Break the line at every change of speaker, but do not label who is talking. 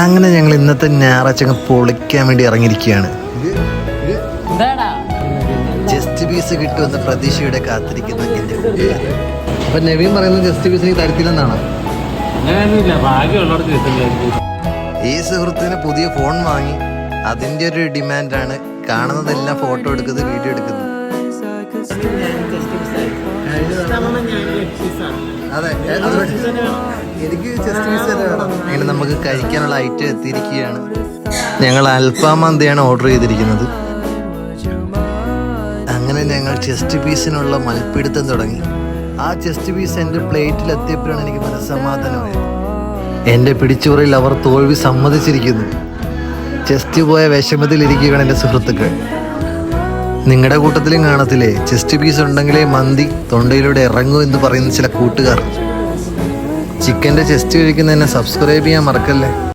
അങ്ങനെ ഞങ്ങൾ ഇന്നത്തെ ഞായറാഴ്ച പൊളിക്കാൻ വേണ്ടി ഇറങ്ങിയിരിക്കുകയാണ്. ജസ്റ്റ് പീസ് കിട്ടുമെന്ന് പ്രതീക്ഷയുടെ കാത്തിരിക്കുന്ന അപ്പൊ നവീൻ പറയുന്നത് ജസ്റ്റ് പീസ് നീ തരത്തില്ലെന്നാണ്? ഈ സുഹൃത്തിന് പുതിയ ഫോൺ വാങ്ങി. അതിന്റെ ഒരു ഡിമാൻഡാണ് കാണുന്നതെല്ലാം ഫോട്ടോ എടുക്കുന്നത് വീഡിയോ എടുക്കുന്നത്. അതെ എനിക്ക് നമുക്ക് കഴിക്കാനുള്ള ഐറ്റം എത്തിയിരിക്കുകയാണ്. ഞങ്ങൾ അൽഫാം മന്തിയാണ് ഓർഡർ ചെയ്തിരിക്കുന്നത്. അങ്ങനെ ഞങ്ങൾ ചെസ്റ്റ് പീസിനുള്ള മൽപ്പിടുത്തം തുടങ്ങി. ആ ചെസ്റ്റ് പീസ് എന്റെ പ്ലേറ്റിൽ എത്തിയപ്പോഴാണ് എനിക്ക് മനസ്സമാധാനമായത്. എന്റെ പിടിച്ചുറയിൽ അവർ തോൽവി സമ്മതിച്ചിരിക്കുന്നു. ചെസ്റ്റ് പോയ വിഷമത്തിലിരിക്കുകയാണ് എന്റെ സുഹൃത്തുക്കൾ. നിങ്ങളുടെ കൂട്ടത്തിലും കാണത്തില്ലേ? ചെസ്റ്റ് പീസ് ഉണ്ടെങ്കിലേ മന്തി തൊണ്ടയിലൂടെ ഇറങ്ങൂ എന്ന് പറയുന്ന ചില കൂട്ടുകാർ. ചിക്കന്റെ ചെസ്റ്റ് കഴിക്കുന്നതിനെ സബ്സ്ക്രൈബ് ചെയ്യാൻ മറക്കല്ലേ?